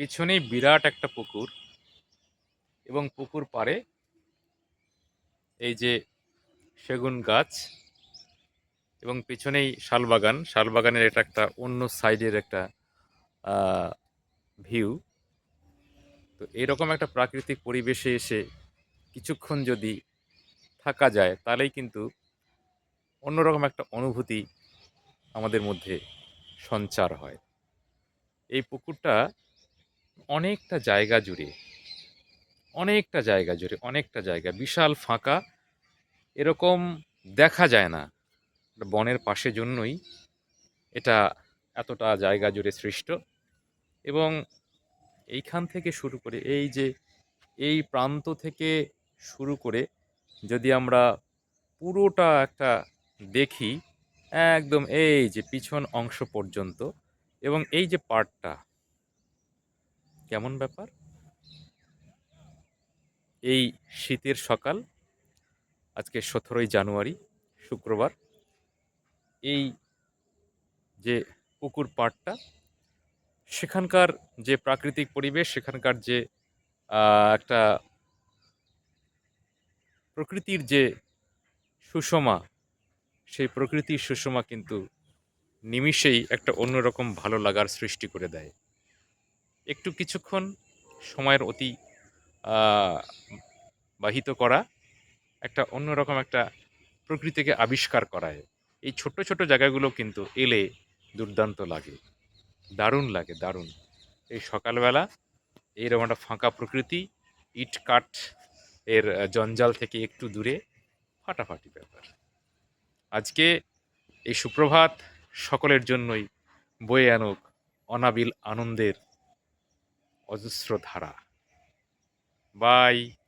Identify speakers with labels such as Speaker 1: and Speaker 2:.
Speaker 1: পেছনেই বিরাট একটা পুকুর এবং পুকুর পাড়ে এই যে সেগুন গাছ এবং পেছনেই শালবাগান। শালবাগানের এটা একটা অন্য সাইডের একটা ভিউ। তো এরকম একটা প্রাকৃতিক পরিবেশে এসে কিছুক্ষণ যদি থাকা যায়, তাহলেই কিন্তু অন্যরকম একটা অনুভূতি আমাদের মধ্যে সঞ্চার হয়। এই পুকুরটা অনেকটা জায়গা জুড়ে, অনেকটা জায়গা জুড়ে, অনেকটা জায়গা, বিশাল ফাঁকা, এরকম দেখা যায় না। বনের পাশে জন্যই এটা এতটা জায়গা জুড়ে সৃষ্ট এবং এইখান থেকে শুরু করে এই যে এই প্রান্ত থেকে শুরু করে যদি আমরা পুরোটা একটা দেখি, একদম এই যে পিছন অংশ পর্যন্ত এবং এই যে পার্টটা কেমন ব্যাপার? এই শীতের সকাল, আজকে সতেরোই জানুয়ারি, শুক্রবার। এই যে পুকুর পাড়টা, সেখানকার যে প্রাকৃতিক পরিবেশ, সেখানকার যে একটা প্রকৃতির যে সুষমা, সেই প্রকৃতির সুষমা কিন্তু নিমিষেই একটা অন্যরকম ভালো লাগার সৃষ্টি করে দেয়। একটু কিছুক্ষণ সময়ের অতি বাহিত করা, একটা অন্যরকম একটা প্রকৃতিকে আবিষ্কার করায় এই ছোট্ট ছোট জায়গাগুলো কিন্তু এলে দুর্দান্ত লাগে। দারুণ লাগে, দারুণ। এই সকালবেলা এইরকম একটা ফাঁকা প্রকৃতি, ইট কাঠ এর জঞ্জাল থেকে একটু দূরে, ফাটাফাটি ব্যাপার। আজকে এই সুপ্রভাত সকলের জন্যই বয়ে আনুক অনাবিল আনন্দের অজস্র ধারা। বাই।